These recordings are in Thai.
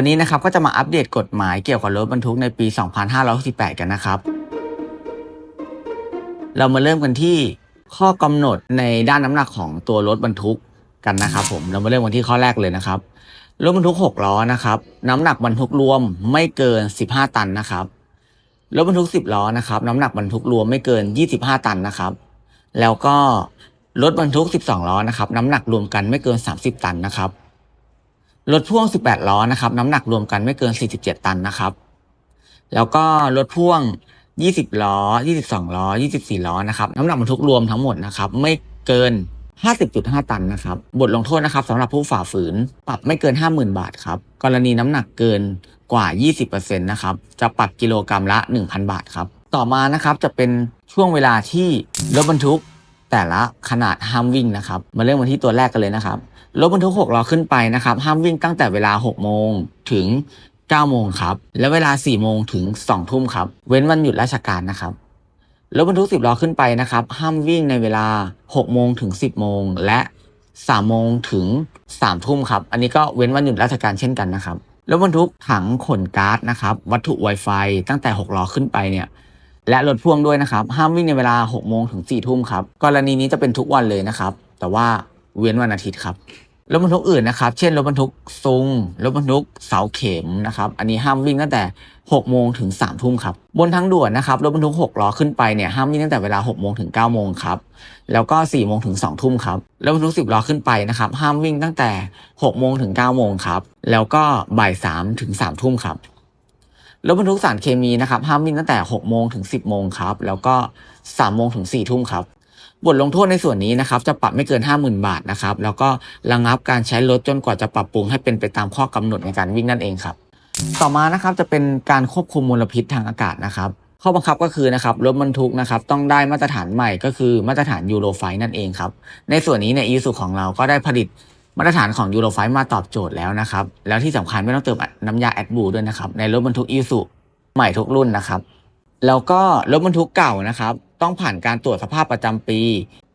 วันนี้นะครับก็จะมาอัปเดตกฎหมายเกี่ยวกับรถบรรทุกในปี 2568 กันนะครับ เรามาเริ่มกันที่ข้อกำหนดในด้านน้ำหนักของตัวรถบรรทุกกันนะครับ ผมเรามาเริ่มกันที่ข้อแรกเลยนะครับรถบรรทุก 6 ล้อนะครับน้ำหนักบรรทุกรวมไม่เกิน 15 ตันนะครับรถบรรทุก 10 ล้อนะครับน้ำหนักบรรทุกรวมไม่เกิน 25 ตันนะครับ แล้วก็รถบรรทุก 12 ล้อนะครับน้ำหนักรวมกันไม่เกิน 30 ตันนะครับ รถพ่วง 18 ล้อนะครับ น้ำหนักรวมกันไม่เกิน 47 ตันนะครับ แล้วก็รถพ่วง 20 ล้อ 22 ล้อ 24 ล้อนะครับน้ำหนักบรรทุกรวมทั้งหมดนะครับ ไม่เกิน 50.5 ตันนะครับ บทลงโทษนะครับสำหรับผู้ฝ่าฝืน ปรับไม่เกิน 50,000 บาทครับ กรณีน้ำหนักเกินกว่า 20%นะครับ จะปรับกิโลกรรัมละ 1,000 บาทครับ ต่อมานะครับจะเป็นช่วงเวลาที่รถบรรทุกแต่ละขนาดห้ามวิ่งนะครับ มาเริ่มกันที่ตัวแรกกันเลยนะครับ รถบรรทุก6ล้อขึ้นไปนะครับ ห้ามวิ่งตั้งแต่เวลา 6 โมงถึง 9 โมงครับ และเวลา 4 โมงถึง 2 ทุ่มครับ เว้นวันหยุดราชการนะครับ รถบรรทุก 10 ล้อขึ้นไปนะครับ ห้ามวิ่งในเวลา 6 โมงถึง 10 โมง และ3โมงถึง3ทุ่มครับ อันนี้ก็เว้นวันหยุดราชการเช่นกันนะครับ รถบรรทุกถังขนก๊าซนะครับ วัตถุ Wi-Fi ตั้งแต่ 6 ล้อขึ้นไปเนี่ย และรถพ่วงด้วยนะครับ ห้ามวิ่งในเวลา 6 โมงถึง4ทุ่มครับ กรณีนี้จะเป็นทุกวันเลยนะครับ แต่ว่า เว้นวันอาทิตย์ครับรถบรรทุกอื่นนะครับ เช่นรถบรรทุกซุงรถบรรทุกเสาเข็มนะครับ อันนี้ห้ามวิ่งตั้งแต่ 6 โมงถึง 3 ทุ่มครับ บนทางด่วนนะครับ รถบรรทุก 6 ล้อขึ้นไปเนี่ยห้ามวิ่งตั้งแต่เวลา 6 โมงถึง 9 โมงครับ แล้วก็ 4 โมงถึง 2 ทุ่มครับ รถบรรทุก 10 ล้อขึ้นไปนะครับ ห้ามวิ่งตั้งแต่ 6 โมงถึง 9 โมงครับ แล้วก็บ่าย 3 ถึง 3 ทุ่มครับ รถบรรทุกสารเคมีนะครับ ห้ามวิ่งตั้งแต่ 6 โมงถึง 10 โมงครับ แล้วก็ 3 โมงถึง 4 ทุ่มครับ บทลงโทษในส่วนนี้นะครับจะปรับไม่เกิน 50,000 บาทนะครับแล้วก็ระงับการใช้รถจนกว่าจะปรับปรุงให้เป็นไปตามข้อกำหนดในการวิ่งนั่นเองครับ ต่อมานะครับจะเป็นการควบคุมมลพิษทางอากาศนะครับข้อบังคับก็คือนะครับรถบรรทุกนะครับต้องได้มาตรฐานใหม่ก็คือมาตรฐานยูโรไฟนั่นเองครับในส่วนนี้เนี่ยอีสุของเราก็ได้ผลิตมาตรฐานของยูโรไฟมาตอบโจทย์แล้วนะครับแล้วที่สำคัญไม่ต้องเติมน้ำยาแอดบูด้วยนะครับในรถบรรทุกอีสุใหม่ทุกรุ่นนะครับแล้วก็รถบรรทุกเก่านะครับ ต้องผ่านการตรวจสภาพประจำปี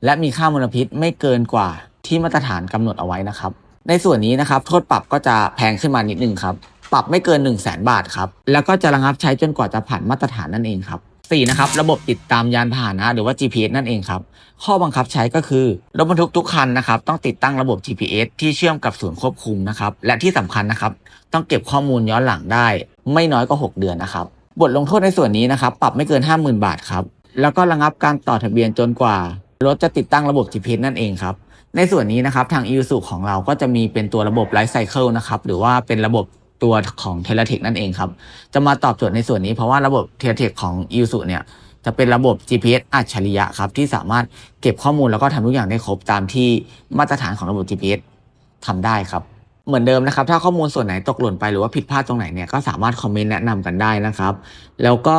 และมีค่ามลพิษไม่เกินกว่าที่มาตรฐานกำหนดเอาไว้นะครับ ในส่วนนี้นะครับโทษปรับก็จะแพงขึ้นมานิดนึงครับ ปรับไม่เกิน 1 0 0 0 0แบาทครับ แล้วก็จะระงับใช้จนกว่าจะผ่านมาตรฐานนั่นเองครับ 4 นะครับระบบติดตามยานพาหนะหรือว่า GPS นั่นเองครับ ข้อบังคับใช้ก็คือรถบรรทุกทุกคันนะครับต้องติดตั้งระบบ GPS ที่เชื่อมกับศูนย์ควบคุมนะครับและที่สำคัญนะครับต้องเก็บข้อมูลย้อนหลังได้ ไม่น้อยกว่า6 เดือนนะครับบทลงโทษในส่วนนี้นะครับปรับไม่เกิน 50,000 บาทครับ แล้วก็ระงับการต่อทะเบียนจนกว่ารถจะติดตั้งระบบ GPS นั่นเองครับ ในส่วนนี้นะครับทาง i ี s u ของเราก็จะมีเป็นตัวระบบ Life Cycle นะครับหรือว่าเป็นระบบตัวของ t e l e t e c h นั่นเองครับ จะมาตอบโจทย์ในส่วนนี้เพราะว่าระบบ t e l e t e c h ของ i ี s u เนี่ยจะเป็นระบบ GPS อัจฉริยะครับ ที่สามารถเก็บข้อมูลแล้วก็ทำทุกอย่างได้ครบตามที่มาตรฐานของระบบ GPS ทำได้ครับ เหมือนเดิมนะครับ ถ้าข้อมูลส่วนไหนตกหล่นไปหรือว่าผิดพลาดตรงไหนเนี่ยก็สามารถคอมเมนต์แนะนำกันได้นะครับ แล้วก็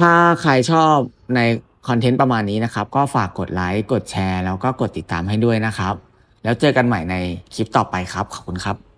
ถ้าใครชอบในคอนเทนต์ประมาณนี้นะครับ ก็ฝากกดไลค์ กดแชร์ แล้วก็กดติดตามให้ด้วยนะครับ แล้วเจอกันใหม่ในคลิปต่อไปครับ ขอบคุณครับ